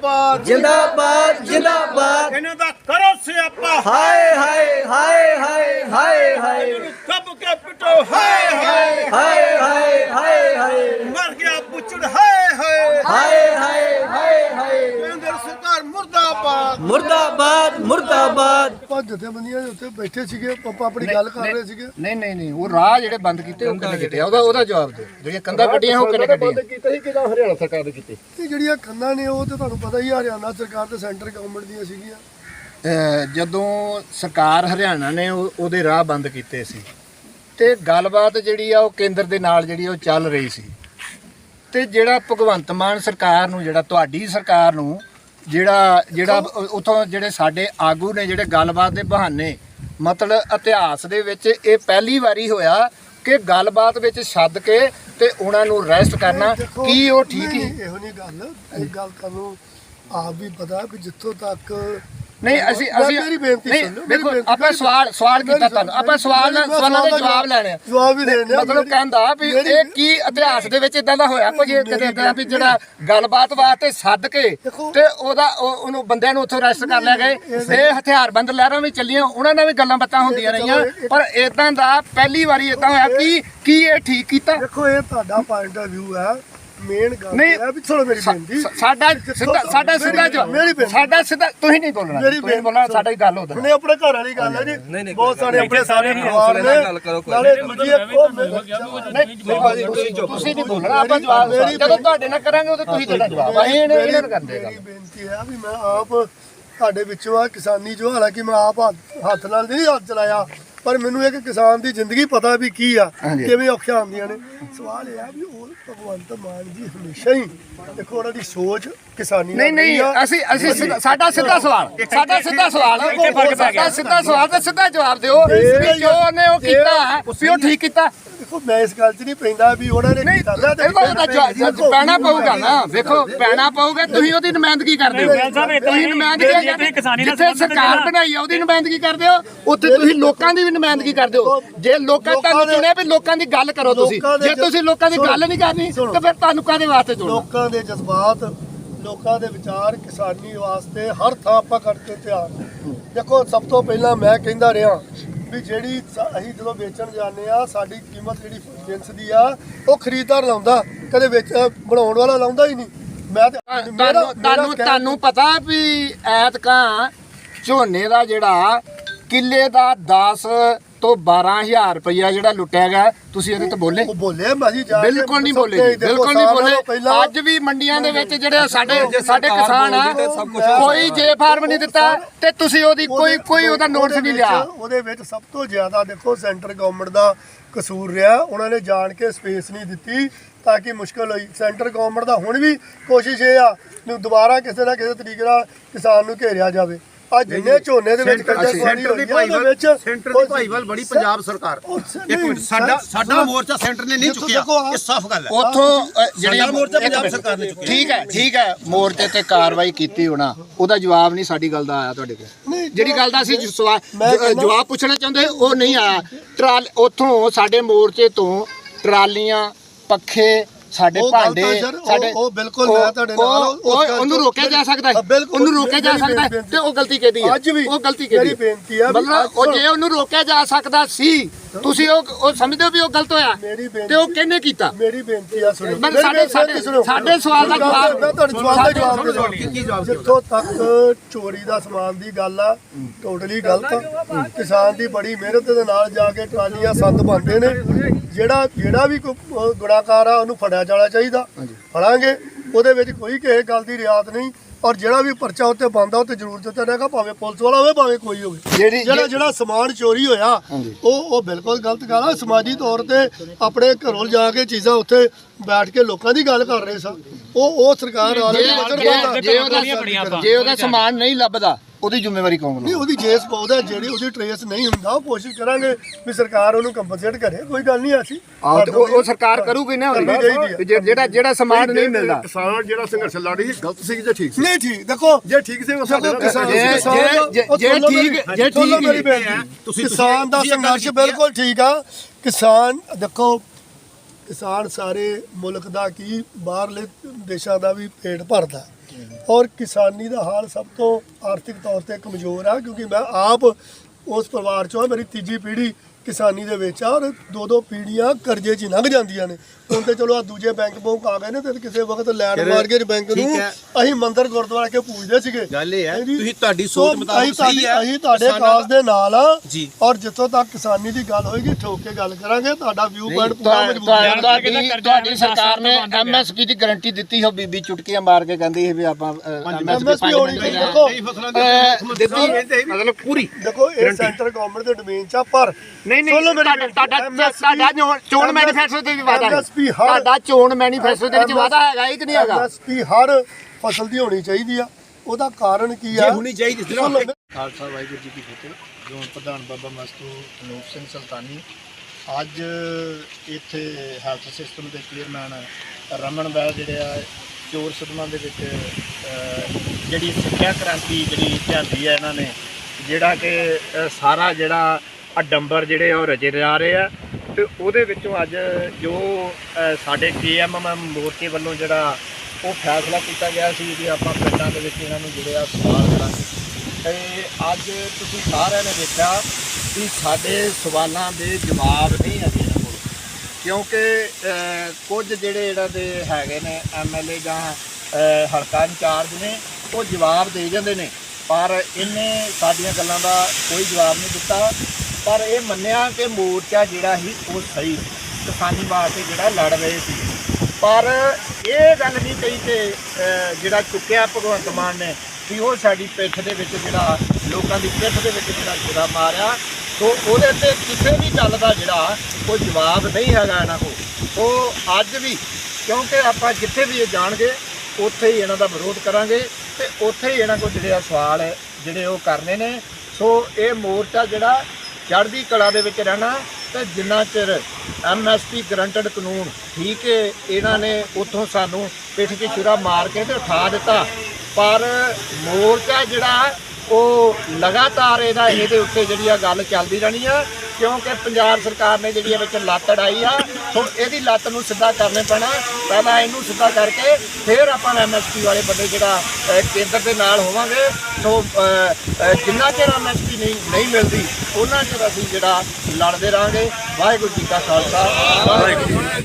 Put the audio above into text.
ਜਿੰਦਾਬਾਦ। ਜਿੰਦਾਬਾਦ ਜਿੰਦਾਬਾਦ। ਇਹਨਾਂ ਦਾ ਕਰੋ ਸਿਆਪਾ। ਹਾਏ ਹਾਏ ਹਾਏ ਹਾਏ ਹਾਏ ਹਾਏ। ਸਭ ਕੇ ਪਿਟੋ। ਹਾਏ ਹਾਏ ਹਾਏ ਹਾਏ ਹਾਏ ਹਾਏ। ਮਰ ਗਿਆ ਪੁੱਛੜ। ਹਾਏ ਹਾਏ। ਹਾਏ ਮੁਰਦਾਬਾਦ। ਮੁਰਦਾਬਾਦ ਮੁਰਦਾਬਾਦ। ਆਪਾਂ ਜਥੇਬੰਦੀਆਂ ਦੇ ਉੱਤੇ ਬੈਠੇ ਸੀਗੇ ਆਪਾਂ ਆਪਣੀ ਗੱਲ ਕਰ ਰਹੇ ਸੀਗੇ। ਨਹੀਂ ਨਹੀਂ ਨਹੀਂ ਉਹ ਰਾਹ ਜਿਹੜੇ ਬੰਦ ਕੀਤੇ ਉਹ ਕਿੰਨੇ ਕੀਤੇ ਆ? ਉਹਦਾ ਉਹਦਾ ਜਵਾਬ ਦਿਓ। ਜਿਹੜੀਆਂ ਕੰਧਾਂ ਕੱਢੀਆਂ ਉਹ ਕਿੰਨੇ ਕੱਢੀਆਂ? ਕੀਤਾ ਸੀ ਕਿਦਾਂ ਹਰਿਆਣਾ ਸਰਕਾਰ ਨੇ ਕੀਤੇ? ਇਹ ਜਿਹੜੀਆਂ ਖੰਨਾਂ ਨੇ ਉਹ ਤੇ ਤੁਹਾਨੂੰ ਪਤਾ ਹੀ ਆ, ਹਰਿਆਣਾ ਸਰਕਾਰ ਤੇ ਸੈਂਟਰ ਗਵਰਨਮੈਂਟ ਦੀਆਂ ਸੀਗੀਆਂ। ਅਹ ਜਦੋਂ ਸਰਕਾਰ ਹਰਿਆਣਾ ਨੇ ਉਹ- ਉਹਦੇ ਰਾਹ ਬੰਦ ਕੀਤੇ ਸੀ ਤੇ ਗੱਲਬਾਤ ਜਿਹੜੀ ਆ ਉਹ ਕੇਂਦਰ ਦੇ ਨਾਲ ਜਿਹੜੀ ਉਹ ਚੱਲ ਰਹੀ ਸੀ। ਤੇ ਜਿਹੜਾ ਭਗਵੰਤ ਮਾਨ ਸਰਕਾਰ ਨੂੰ ਜਿਹੜਾ ਤੁਹਾਡੀ ਸਰਕਾਰ ਨੂੰ ਜਿਹੜਾ ਜਿਹੜਾ ਉਥੋਂ ਜਿਹੜੇ ਸਾਡੇ ਆਗੂ ਨੇ ਜਿਹੜੇ ਗੱਲਬਾਤ ਦੇ ਬਹਾਨੇ ਮਤਲਬ ਇਤਿਹਾਸ ਦੇ ਵਿੱਚ ਇਹ ਪਹਿਲੀ ਵਾਰੀ ਹੋਇਆ ਕਿ ਗੱਲਬਾਤ ਵਿੱਚ ਛੱਡ ਕੇ ਤੇ ਉਹਨਾਂ ਨੂੰ ਰੈਸਟ ਕਰਨਾ ਕੀ ਉਹ ਠੀਕ ਹੀ ਇਹੋ ਨਹੀਂ ਗੱਲ ਇਹ ਗੱਲ ਤੁਹਾਨੂੰ ਆਪ ਵੀ ਪਤਾ ਵੀ ਜਿੱਥੋਂ ਤੱਕ ਨਹੀਂ ਅਸੀਂ ਅਸੀਂ ਮੇਰੀ ਬੇਨਤੀ ਸੁਣ ਲਓ, ਮੇਰੀ ਦੇਖੋ ਆਪਾਂ ਸਵਾਲ ਸਵਾਲ ਕੀਤਾ ਤੁਹਾਨੂੰ। ਆਪਾਂ ਸਵਾਲ ਸਵਾਲਾਂ ਦੇ ਜਵਾਬ ਲੈਣੇ ਆ। ਜਵਾਬ ਵੀ ਦੇਣੇ ਆ। ਮਤਲਬ ਕਹਿੰਦਾ ਵੀ ਇਹ ਕੀ ਇਤਿਹਾਸ ਦੇ ਵਿੱਚ ਇਦਾਂ ਦਾ ਹੋਇਆ? ਕੁਝ ਕਦੇ ਇਦਾਂ ਵੀ ਜਿਹੜਾ ਗੱਲਬਾਤ ਵਾਸਤੇ ਸੱਦ ਕੇ ਤੇ ਉਹਦਾ ਉਹ- ਉਹਨੂੰ ਬੰਦਿਆਂ ਨੂੰ ਉੱਥੋਂ ਅਰੈਸਟ ਕਰ ਲਿਆ ਗਏ। ਇਹ ਹਥਿਆਰਬੰਦ ਲਹਿਰਾਂ ਵੀ ਚੱਲੀਆਂ ਉਹਨਾਂ ਨਾਲ ਵੀ ਗੱਲਾਂ ਬਾਤਾਂ ਹੁੰਦੀਆਂ ਰਹੀਆਂ। ਪਰ ਇਦਾਂ ਦਾ ਪਹਿਲੀ ਵਾਰੀ ਇਦਾਂ ਹੋਇਆ। ਕੀ ਕੀ ਇਹ ਠੀਕ ਕੀਤਾ? ਦੇਖੋ ਇਹ ਤੁਹਾਡਾ ਪੁਆਇੰਟ ਆਫ View ਹੈ। ਮੇਨ ਗੱਲ ਨਹੀਂ, ਹੈ ਵੀ ਸੁਣੋ ਮੇਰੀ ਬੇਨਤੀ। ਸਾਡਾ ਸਿੱਧਾ ਸਾਡਾ ਸਿੱਧਾ ਜਵਾਬ ਸਾਡਾ ਸਿੱਧਾ ਤੁਸੀਂ ਨਹੀਂ ਬੋਲਣਾ ਮੇਰੀ ਤੁਸੀਂ ਬੋਲਣਾ ਸਾਡਾ ਹੀ ਗੱਲ ਹੋਦਾ ਹੁਣੇ ਆਪਣੇ ਘਰ ਵਾਲੀ ਗੱਲ ਹੈ ਜੀ। ਬਹੁਤ ਸਾਰੇ ਆਪਣੇ ਸਾਰੇ ਪਰਿਵਾਰ ਨੇ। ਨਾਲ ਗੱਲ ਕਰੋ ਕੋਈ। ਨਾਲੇ ਦੂਜੀ ਇੱਕ ਉਹ ਨਹੀਂ ਤੁਸੀਂ ਤੁਸੀਂ ਨਹੀਂ ਬੋਲਣਾ ਆਪਾਂ ਜਵਾਬ ਜਦੋਂ ਤੁਹਾਡੇ ਨਾਲ ਕਰਾਂਗੇ ਉਦੋਂ ਤੁਸੀਂ ਦੇਣਾ ਜਵਾਬ ਅਸੀਂ ਇਹਨਾਂ ਇਹਨਾਂ ਨੂੰ ਕਰਦੇ ਮੇਰੀ ਬੇਨਤੀ ਹੈ ਵੀ ਮੈਂ ਆਪ ਤੁਹਾਡੇ ਵਿੱਚੋਂ ਆ ਕਿਸਾਨੀ ਜੋ ਹਾਲਾਂਕਿ ਮੈਂ ਆਪ ਹੱਥ- ਹੱਥ ਨਾਲ ਨਹੀਂ ਹੱਥ ਚਲਾਇਆ। ਪਰ ਮੈਨੂੰ ਇੱਕ ਕਿਸਾਨ ਦੀ ਜ਼ਿੰਦਗੀ ਪਤਾ ਵੀ ਕੀ ਆ ਹਾਂਜੀ। ਕਿਵੇਂ ਔਖੀਆਂ ਆਉਂਦੀਆਂ ਨੇ। ਸਵਾਲ ਇਹ ਆ ਵੀ ਉਹ ਭਗਵੰਤ ਮਾਨ ਜੀ ਹਮੇਸ਼ਾ ਹੀ ਦੇਖੋ ਉਹਨਾਂ ਦੀ ਸੋਚ ਕਿਸਾਨੀ ਨਾਲ ਨਹੀਂ ਨਹੀਂ ਆ। ਅਸੀਂ ਅਸੀਂ ਸਿੱਧਾ- ਸਾਡਾ ਸਿੱਧਾ ਸਵਾਲ ਸਾਡਾ ਸਿੱਧਾ ਸਵਾਲ ਸਾਡਾ ਸਿੱਧਾ ਸਵਾਲ ਤੇ ਸਿੱਧਾ ਜਵਾਬ ਦਿਓ। ਵੀ ਜੋ ਉਹਨੇ ਉਹ ਕੀਤਾ ਵੀ ਉਹ ਠੀਕ ਕੀਤਾ ਦੇਖੋ ਮੈਂ ਇਸ ਗੱਲ 'ਚ ਨਹੀਂ ਪੈਂਦਾ ਵੀ ਉਹਨਾਂ ਨੇ ਕੀਤਾ। ਮੈਂ ਤਾਂ ਦੇਖੋ ਉਹਦਾ ਜਵਾਬ ਪੈਣਾ ਪਊਗਾ ਨਾ ਵੇਖੋ ਪੈਣਾ ਪਊਗਾ ਤੁਸੀਂ ਉਹਦੀ ਨੁਮਾਇੰਦਗੀ ਕਰਦੇ ਹੋ। ਤੁਸੀਂ ਨੁਮਾਇੰਦਗੀ ਜਿੱਥੇ ਸਰਕਾਰ ਬਣਾਈ ਆ ਉਹਦੀ ਨੁਮਾਇੰਦਗੀ ਕਰਦੇ ਹੋ। ਉੱਥੇ ਤੁਸੀਂ ਲੋਕਾਂ ਦੀ ਵੀ ਨੁਮਾਇੰਦਗੀ ਕਰਦੇ ਹੋ। ਜੇ ਲੋਕਾਂ ਤੁਹਾਨੂੰ ਚੁਣਿਆ ਵੀ ਲੋਕਾਂ ਦੀ ਗੱਲ ਕਰੋ ਤੁਸੀਂ। ਜੇ ਤੁਸੀਂ ਲੋਕਾਂ ਦੀ ਗੱਲ ਨਹੀਂ ਕਰਨੀ। ਤਾਂ ਫਿਰ ਤੁਹਾਨੂੰ ਕਾਹਦੇ ਵਾਸਤੇ ਚੁਣਨਾ? ਲੋਕਾਂ ਦੇ ਜਜ਼ਬਾਤ ਲੋਕਾਂ ਦੇ ਵਿਚਾਰ ਕਿਸਾਨੀ ਵਾਸਤੇ ਹਰ ਥਾਂ ਆਪਾਂ ਕਰਕੇ ਤਿਆਰ। ਦੇਖੋ ਸਭ ਤੋਂ ਪਹਿਲਾਂ ਮੈਂ ਕਹਿੰਦਾ ਰਿਹਾ ਵੀ ਜਿਹੜੀ ਅਸੀਂ ਜਦੋਂ ਵੇਚਣ ਜਾਂਦੇ ਆ ਸਾਡੀ ਕੀਮਤ ਜਿਹੜੀ ਜਿੰਸ ਦੀ ਆ ਉਹ ਖਰੀਦਦਾਰ ਲਾਉਂਦਾ ਕਦੇ ਵੇਚ ਬਣਾਉਣ ਵਾਲਾ ਲਾਉਂਦਾ ਹੀ ਨਹੀਂ। ਮੈਂ ਤੇ ਤੁਹਾਨੂੰ ਤੁਹਾਨੂੰ ਤੁਹਾਨੂੰ ਪਤਾ ਵੀ ਐਤਕਾਂ ਝੋਨੇ ਦਾ ਜਿਹੜਾ ਕਿੱਲੇ ਦਾ 10 ਤੋਂ 12000 ਰੁਪਇਆ ਜਿਹੜਾ ਲੁੱਟਿਆ ਗਿਆ ਤੁਸੀਂ ਇਹਦੇ ਤੇ ਬੋਲੇ? ਉਹ ਬੋਲੇ ਮਾਜੀ ਜਾ ਕੇ ਬਿਲਕੁਲ ਨਹੀਂ ਬੋਲੇ ਜੀ, ਬਿਲਕੁਲ ਨਹੀਂ ਬੋਲੇ। ਅੱਜ ਵੀ ਮੰਡੀਆਂ ਦੇ ਵਿੱਚ ਜਿਹੜੇ ਸਾਡੇ ਸਾਡੇ ਕਿਸਾਨ ਆ ਕੋਈ ਜੇ ਫਾਰਮ ਨਹੀਂ ਦਿੱਤਾ ਤੇ ਤੁਸੀਂ ਉਹਦੀ ਕੋਈ ਕੋਈ ਉਹਦਾ ਨੋਟਿਸ ਨਹੀਂ ਲਿਆ। ਉਹਦੇ ਵਿੱਚ ਸਭ ਤੋਂ ਜ਼ਿਆਦਾ ਦੇਖੋ ਸੈਂਟਰ ਗਵਰਨਮੈਂਟ ਦਾ ਕਸੂਰ ਰਿਹਾ। ਉਹਨਾਂ ਨੇ ਜਾਣ ਕੇ ਸਪੇਸ ਨਹੀਂ ਦਿੱਤੀ ਤਾਂ ਕਿ ਮੁਸ਼ਕਲ ਹੋਈ। ਸੈਂਟਰ ਗਵਰਨਮੈਂਟ ਦਾ ਹੁਣ ਵੀ ਕੋਸ਼ਿਸ਼ ਇਹ ਆ ਕਿ ਦੁਬਾਰਾ ਕਿਸੇ ਨਾ ਕਿਸੇ ਤਰੀਕੇ ਨਾਲ ਕਿਸਾਨ ਨੂੰ ਘੇਰਿਆ ਜਾਵੇ। ਅੱਜ ਜਿੰਨੇ ਝੋਨੇ ਦੇ ਵਿੱਚ ਕਰਜ਼ਾ ਕੁਆਰੀ ਹੋਈ ਆ ਉਹਦੇ ਵਿੱਚ ਸੈਂਟਰ ਦੀ ਭਾਈਵਾਲ ਬੜੀ ਪੰਜਾਬ ਸਰਕਾਰ ਇੱਕ ਮਿੰਟ ਸਾਡਾ ਸਾਡਾ ਮੋਰਚਾ ਸੈਂਟਰ ਨੇ ਨਹੀਂ ਚੁੱਕਿਆ। ਇਹ ਸਾਫ਼ ਗੱਲ ਹੈ। ਉਥੋਂ ਜਿਹੜੀ ਸਾਡਾ ਮੋਰਚਾ ਪੰਜਾਬ। ਸਰਕਾਰ ਨੇ ਚੁੱਕਿਆ। ਠੀਕ ਹੈ ਠੀਕ ਹੈ। ਮੋਰਚੇ ਤੇ ਕਾਰਵਾਈ ਕੀਤੀ ਹੋਣਾ ਉਹਦਾ ਜਵਾਬ ਨਹੀਂ ਸਾਡੀ ਗੱਲ ਦਾ ਆਇਆ ਤੁਹਾਡੇ ਕੋਲ। ਜਿਹੜੀ ਗੱਲ ਦਾ ਅਸੀਂ ਜਵਾਬ ਪੁੱਛਣਾ ਚਾਹੁੰਦੇ ਉਹ ਨਹੀਂ ਆਇਆ। ਟਰਾਲ ਉਥੋਂ ਸਾਡੇ ਮੋਰਚੇ ਤੋਂ ਟਰਾਲੀਆਂ ਪੱਖੇ ਸਾਡੇ ਭਾਂਡੇ ਸਾਡੇ ਉਹ ਬਿਲਕੁਲ ਮੈਂ ਤੁਹਾਡੇ ਨਾਲ ਉਹਨੂੰ ਰੋਕਿਆ ਜਾ ਸਕਦਾ ਹੈ ਹਾਂ। ਉਹਨੂੰ ਰੋਕਿਆ ਜਾ ਮੇਰੀ ਸਕਦਾ ਹੈ ਬੇਨਤੀ- ਤੇ ਉਹ ਗਲਤੀ ਕਿਹਦੀ ਹੈ ਅੱਜ ਵੀ ਉਹ ਗਲਤੀ ਮੇਰੀ ਕਿਹਦੀ ਬੇਨਤੀ ਵੀ ਮਤਲਬ ਅੱਜ ਉਹ। ਜੇ ਉਹਨੂੰ ਰੋਕਿਆ ਜਾ ਸਕਦਾ ਸੀ ਤੁਸੀਂ ਉਹ ਉਹ ਸਮਝਦੇ ਹੋ ਵੀ ਉਹ ਗਲਤ ਹੋਇਆ? ਤੇ ਉਹ ਕਿਹਨੇ ਕੀਤਾ? ਮੇਰੀ ਬੇਨਤੀ ਆ ਸੁਣੋ। ਮੈਂ- ਸਾਡੇ- ਸਾਡੇ- ਸਵਾਲ ਦਾ ਜਵਾਬ- ਮੈਂ ਤੁਹਾਨੂੰ ਸਵਾਲ ਦਾ ਜਵਾਬ ਦੇ ਦਿਆਂ। ਜਿੱਥੋਂ ਤੱਕ ਚੋਰੀ ਦਾ ਸਮਾਨ ਦੀ ਗੱਲ ਆ ਟੋਟਲੀ ਗਲਤ। ਕਿਸਾਨ ਦੀ ਬੜੀ ਮਿਹਨਤ ਦੇ ਨਾਲ ਜਾ ਕੇ ਟਰਾਲੀਆਂ ਸੰਦ ਬਣਦੇ ਨੇ। ਜਿਹੜਾ ਜਿਹੜਾ ਵੀ ਕੋਈ ਗੁਨਾਹਗਾਰ ਆ ਉਹਨੂੰ ਫੜਿਆ ਜਾਣਾ ਚਾਹੀਦਾ। ਫੜਾਂਗੇ। ਉਹਦੇ ਵਿੱਚ ਕੋਈ ਕਿਸੇ ਗੱਲ ਦੀ ਰਿਆਤ ਨਹੀਂ ਔਰ ਜਿਹੜਾ ਵੀ ਪਰਚਾ ਉੱਤੇ ਬੰਦਾ ਉੱਤੇ ਜ਼ਰੂਰ ਦਿੱਤਾ ਜਾਏਗਾ ਭਾਵੇਂ ਪੁਲਿਸ ਵਾਲਾ ਹੋਵੇ ਭਾਵੇਂ ਕੋਈ ਹੋਵੇ। ਜਿਹੜੀ- ਜਿਹੜਾ ਜਿਹੜਾ ਸਮਾਨ ਚੋਰੀ ਹੋਇਆ ਉਹ ਉਹ ਬਿਲਕੁਲ ਗਲਤ ਗੱਲ ਆ। ਸਮਾਜੀ ਤੌਰ ਤੇ ਆਪਣੇ ਘਰੋਂ ਜਾ ਕੇ ਚੀਜ਼ਾਂ ਉੱਥੇ ਬੈਠ ਕੇ ਲੋਕਾਂ ਦੀ ਗੱਲ ਕਰ ਰਹੇ ਸਨ। ਉਹ ਉਹ ਸਰਕਾਰ ਵਾਲੇ ਜੇ ਉਹਦਾ ਸਮਾਨ ਨਹੀਂ ਲੱਭਦਾ ਉਹਦੀ ਜ਼ਿੰਮੇਵਾਰੀ ਕੌਣ ਨਹੀਂ ਲਊ ਉਹਦੀ ਜੇਸ ਪਾਉਦਾ ਜਿਹੜੀ ਉਹਦੀ ਟ੍ਰੇਸ ਨਹੀਂ ਹੁੰਦਾ ਉਹ ਕੋਸ਼ਿਸ਼ ਕਰਾਂਗੇ ਵੀ ਸਰਕਾਰ ਉਹਨੂੰ ਕੰਪਨਸੇਟ ਕਰੇ ਕੋਈ ਗੱਲ ਨਹੀਂ ਆਹ ਤੇ ਉਹ ਉਹ ਸਰਕਾਰ ਕਰੂਗੀ ਨਾ ਕਰਨੀ ਚਾਹੀਦੀ ਉਹਦੀ ਜੇ- ਜਿਹੜਾ ਜਿਹੜਾ ਸਮਾਨ ਨਹੀਂ ਮਿਲਦਾ। ਕਿਸਾਨ ਜਿਹੜਾ ਸੰਘਰਸ਼ ਲੜ ਰਹੀ ਸੀ ਗਲਤ ਸੀ ਜਾਂ ਠੀਕ ਸੀ? ਨਹੀਂ ਠੀਕ ਦੇਖੋ। ਜੇ ਠੀਕ ਸੀ ਉਹ ਸਾਡੇ ਨਾਲ ਕਿਸਾਨ ਜੇ- ਜੇ- ਦਾ- ਜੇ- ਉਹ ਜੇ ਸੁਣ ਲਓ ਠੀਕ- ਮੇਰੀ- ਜੇ ਸੁਣ ਲਓ ਠੀਕ ਮੇਰੀ ਬੇਨਤੀ। ਤੁਸੀਂ- ਕਿਸਾਨ ਦਾ ਤੁਸੀਂ ਇਹ ਗੱਲ ਸੰਘਰਸ਼ ਕੀਤੀ। ਬਿਲਕੁਲ ਠੀਕ ਆ। ਕਿਸਾਨ ਦੇਖੋ ਕਿਸਾਨ ਸਾਰੇ ਮੁਲਕ ਦਾ ਕੀ ਬਾਹਰਲੇ ਦੇਸ਼ਾਂ ਦਾ ਵੀ ਪੇਟ ਭਰਦਾ। ਔਰ ਕਿਸਾਨੀ ਦਾ ਹਾਲ ਸਭ ਤੋਂ ਆਰਥਿਕ ਤੌਰ ਤੇ ਕਮਜ਼ੋਰ ਆ, ਕਿਉਂਕਿ ਮੈਂ ਆਪ ਉਸ ਪਰਿਵਾਰ ਚੋਂ ਮੇਰੀ ਤੀਜੀ ਪੀੜ੍ਹੀ ਕਿਸਾਨੀ ਦੇ ਵਿੱਚ ਆ ਔਰ ਦੋ ਦੋ ਪੀੜ੍ਹੀਆਂ ਕਰਜ਼ੇ 'ਚ ਹੀ ਲੰਘ ਜਾਂਦੀਆਂ ਨੇ। ਹੁਣ ਤੇ ਚਲੋ ਆ ਦੂਜੇ ਬੈਂਕ ਬੋਂਕ ਆ ਗਏ ਨੇ ਤੇ ਕਿਸੇ ਵਕਤ ਲੈਂਡ ਮਾਰਗੇਜ ਬੈਂਕ ਨੂੰ ਠੀਕ ਹੈ। ਅਸੀਂ ਮੰਦਰ ਗੁਰਦੁਆਰਾ ਕੇ ਪੂਜਦੇ ਸੀਗੇ। ਗੱਲ ਇਹ ਹੈ ਹਾਂਜੀ। ਤੁਸੀਂ ਤੁਹਾਡੀ ਸੋ ਸੋਚ ਮੁਤਾਬਕ ਅਸੀਂ ਸਹੀ ਤੁਹਾਡੀ- ਹੈ। ਅਸੀਂ ਤੁਹਾਡੇ ਕਿਸਾਨਾਂ ਕਾਸ ਦੇ ਨਾਲ ਆ ਜੀ। ਔਰ ਜਿੱਥੋਂ ਤੱਕ ਕਿਸਾਨੀ ਦੀ ਗੱਲ ਹੋਏਗੀ ਠੋਕ ਕੇ ਗੱਲ ਕਰਾਂਗੇ। ਤੁਹਾਡਾ ਵਿਊ ਪੁਆਇੰਟ ਪੂਰਾ ਤੁਹਾ- ਮਜ਼ਬੂਤ ਹੈ। ਤੁਹਾਡੀ ਤੁਹਾਡੀ ਸਰਕਾਰ ਨੇ ਐਮਐਸਪੀ ਦੀ ਗਾਰੰਟੀ ਦਿੱਤੀ ਹੋ ਬੀਬੀ ਚੁਟਕੀਆਂ ਮਾਰ ਕੇ ਕਹਿੰਦੀ ਸੀ ਵੀ ਆਪਾਂ MSP ਹੋਣੀ ਚਾਹੀਦੀ। ਦੇਖੋ ਦਿੱਤੀ ਮਤਲਬ ਪੂਰੀ ਦੇਖੋ ਇਹ ਸੈਂਟਰ ਗਵਰਨਮੈਂਟ ਦੇ ਡੋਮੇਨ ਚ ਆ ਪਰ ਨਹੀਂ ਨਹੀਂ ਤੁਹਾਡਾ ਤੁਹਾਡਾ ਚੋਣ- ਮੈਨੀਫੈਸਟੋ ਦੇ ਵਿੱਚ ਵਾਦਾ ਹੈ। ਹਰ- ਤੁਹਾਡਾ ਚੋਣ ਮੈਨੀਫੈਸਟੋ ਦੇ ਵਿੱਚ ਵਾਦਾ ਹੈਗਾ ਇਹ ਕਿ ਨਹੀਂ ਹੈਗਾ? ਐਮਐਸਪੀ ਹਰ ਫਸਲ ਦੀ ਹੋਣੀ ਚਾਹੀਦੀ ਆ। ਉਹਦਾ ਕਾਰਨ ਕੀ ਆ? ਜੇ ਹੋਣੀ ਚਾਹੀਦੀ ਸੀ ਖਾਲਸਾ ਵਾਹਿਗੁਰੂ ਜੀ ਕੀ ਫਤਿਹ। ਜ਼ੋਨ ਪ੍ਰਧਾਨ ਬਾਬਾ ਮਸਤੂ ਅਨੂਪ ਸਿੰਘ ਸੁਲਤਾਨੀ। ਅੱਜ ਇੱਥੇ ਹੈਲਥ ਸਿਸਟਮ ਦੇ ਚੇਅਰਮੈਨ ਰਮਨ ਬੈਲ ਜਿਹੜੇ ਆ ਚੋਰ ਸਦਮਾਂ ਦੇ ਵਿੱਚ ਜਿਹੜੀ ਸਿੱਖਿਆ ਕ੍ਰਾਂਤੀ ਜਿਹੜੀ ਲਿਆਂਦੀ ਹੈ ਇਹਨਾਂ ਨੇ ਜਿਹੜਾ ਕਿ ਸਾਰਾ ਜਿਹੜਾ ਅਡੰਬਰ ਜਿਹੜੇ ਆ ਉਹ ਰਜੇ ਜਾ ਰਹੇ ਆ ਤੇ ਉਹਦੇ ਵਿੱਚੋਂ ਅੱਜ ਜੋ ਅਹ, ਸਾਡੇ ਕੇਐਮਐਮ ਮੋਰਚੇ ਵੱਲੋਂ ਜਿਹੜਾ ਉਹ ਫੈਸਲਾ ਕੀਤਾ ਗਿਆ ਸੀ ਕਿ ਆਪਾਂ ਪਿੰਡਾਂ ਦੇ ਵਿੱਚ ਇਹਨਾਂ ਨੂੰ ਜਿਹੜੇ ਆ ਸਵਾਲ ਕਰਾਂਗੇ। ਤੇ ਅੱਜ ਤੁਸੀਂ ਸਾਰਿਆਂ ਨੇ ਦੇਖਿਆ ਕਿ ਸਾਡੇ ਸਵਾਲਾਂ ਦੇ ਜਵਾਬ ਨਹੀਂ ਹੈਗੇ ਇਹਨਾਂ ਕੋਲ। ਕਿਉਂਕਿ ਕੁਝ ਜਿਹੜੇ ਇਹਨਾਂ ਦੇ ਹੈਗੇ ਨੇ ਐਮਐਲਏ ਜਾਂ ਹਲਕਾ ਇੰਚਾਰਜ ਨੇ ਉਹ ਜਵਾਬ ਦੇ ਜਾਂਦੇ ਨੇ। ਪਰ ਇਹਨੇ ਸਾਡੀਆਂ ਗੱਲਾਂ ਦਾ ਕੋਈ ਜਵਾਬ ਨਹੀਂ ਦਿੱਤਾ। ਪਰ ਇਹ ਮੰਨਿਆ ਕਿ ਮੋਰਚਾ ਜਿਹੜਾ ਸੀ ਉਹ ਸਹੀ ਕਿਸਾਨੀ ਵਾਸਤੇ ਜਿਹੜਾ ਲੜ ਰਹੇ ਸੀ। ਪਰ ਇਹ ਗੱਲ ਨਹੀਂ ਕਹੀ ਕਿ ਜਿਹੜਾ ਚੁੱਕਿਆ ਭਗਵੰਤ ਮਾਨ ਨੇ ਕਿ ਉਹ ਸਾਡੀ ਪਿੱਠ ਦੇ ਵਿੱਚ ਜਿਹੜਾ, ਲੋਕਾਂ ਦੀ ਪਿੱਠ ਦੇ ਵਿੱਚ ਜਿਹੜਾ ਛੁਰਾ ਮਾਰਿਆ, ਸੋ ਉਹਦੇ ਤੇ ਕਿਸੇ ਵੀ ਗੱਲ ਦਾ ਜਿਹੜਾ ਕੋਈ ਜਵਾਬ ਨਹੀਂ ਹੈਗਾ ਇਹਨਾਂ ਕੋਲ। ਉਹ ਅੱਜ ਵੀ, ਕਿਉਂਕਿ ਆਪਾਂ ਜਿੱਥੇ ਵੀ ਇਹ ਜਾਣਗੇ, ਉੱਥੇ ਹੀ ਇਹਨਾਂ ਦਾ ਵਿਰੋਧ ਕਰਾਂਗੇ ਤੇ ਉੱਥੇ ਹੀ ਇਹਨਾਂ ਕੋਲ ਜਿਹੜੇ ਆ ਸਵਾਲ ਜਿਹੜੇ ਉਹ ਕਰਨੇ ਨੇ। ਸੋ ਇਹ ਮੋਰਚਾ ਜਿਹੜਾ ਚੜ੍ਹਦੀ ਕਲਾ ਦੇ ਵਿੱਚ ਰਹਿਣਾ, ਤੇ ਜਿੰਨਾ ਚਿਰ ਐਮਐਸਪੀ ਗਰੰਟਡ ਕਾਨੂੰਨ ਠੀਕ ਹੈ, ਇਹਨਾਂ ਨੇ ਉੱਥੋਂ ਸਾਨੂੰ ਪਿੱਠ 'ਚ ਛੁਰਾ ਮਾਰ ਕੇ ਤੇ ਉਠਾ ਦਿੱਤਾ। ਪਰ ਮੋਰਚਾ ਜਿਹੜਾ, ਉਹ ਲਗਾਤਾਰ ਇਹਦਾ, ਇਹਦੇ ਉੱਤੇ ਜਿਹੜੀ ਆ ਗੱਲ ਚੱਲਦੀ ਰਹਿਣੀ ਆ, ਕਿਉਂਕਿ ਪੰਜਾਬ ਸਰਕਾਰ ਨੇ ਜਿਹੜੀ ਇਹ ਵਿੱਚ ਲੱਤ ਅੜਾਈ ਆ ਸੋ ਇਹਦੀ ਲੱਤ ਨੂੰ ਸਿੱਧਾ ਕਰਨੇ ਪੈਣਾ ਪਹਿਲਾਂ ਇਹਨੂੰ ਸਿੱਧਾ ਕਰਕੇ ਫਿਰ ਆਪਾਂ ਐਮਐਸਪੀ ਵਾਲੇ ਬੰਦੇ ਜਿਹੜਾ ਕੇਂਦਰ ਦੇ ਨਾਲ ਹੋਵਾਂਗੇ। ਸੋ ਜਿੰਨਾ ਚਿਰ ਐਮਐਸਪੀ ਨਹੀਂ ਨਹੀਂ ਮਿਲਦੀ, ਉਹਨਾਂ ਚਿਰ ਅਸੀਂ ਜਿਹੜਾ ਲੜਦੇ ਰਹਾਂਗੇ। ਵਾਹਿਗੁਰੂ ਜੀ ਕਾ ਖਾਲਸਾ, ਵਾਹਿਗੁਰੂ ਜੀ